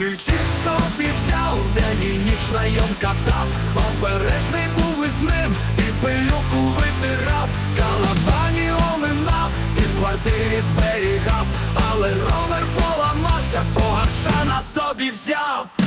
ключик собі взяв, день і ніч район катав, обережний був із ним, і пилюку витирав, калабані оминав, і в квартирі зберігав, але ровер поламався, погаша на собі взяв.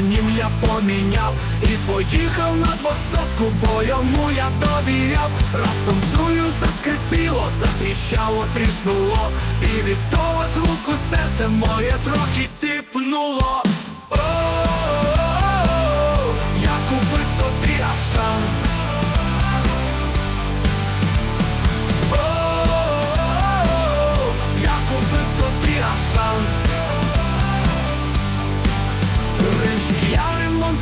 Все я поміняв І поїхав на двохсотку, бо йому я довіряв. Раптом чую заскрипіло, затріщало, тріснуло. І від того звуку серце моє трохи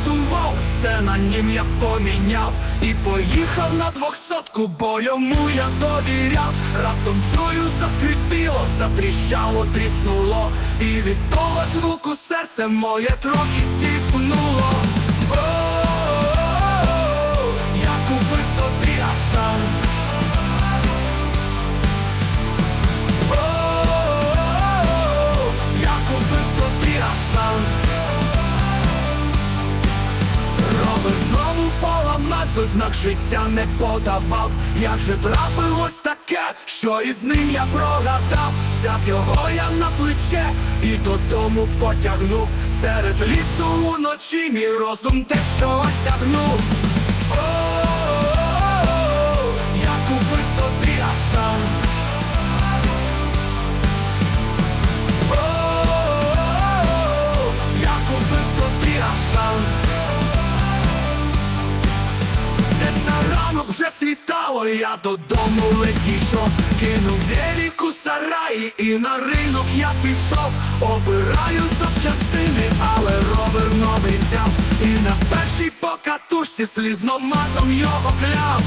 я все на нім я поміняв. І поїхав на двохсотку, бо йому я довіряв. Раптом чую заскрипіло, затріщало, тріснуло. І від того звуку серце моє трохи сіпнуло поламався, знак життя не подавав. Як же трапилось таке, що із ним я прогадав, взяв його я на плече і додому потягнув. Серед лісу уночі мій розум те, що осягнув. Світало, я додому летішов, Кинув велику сараї і на ринок я пішов. Обираю запчастини, але ровер новий взяв. І на першій покатушці слізноматом його кляв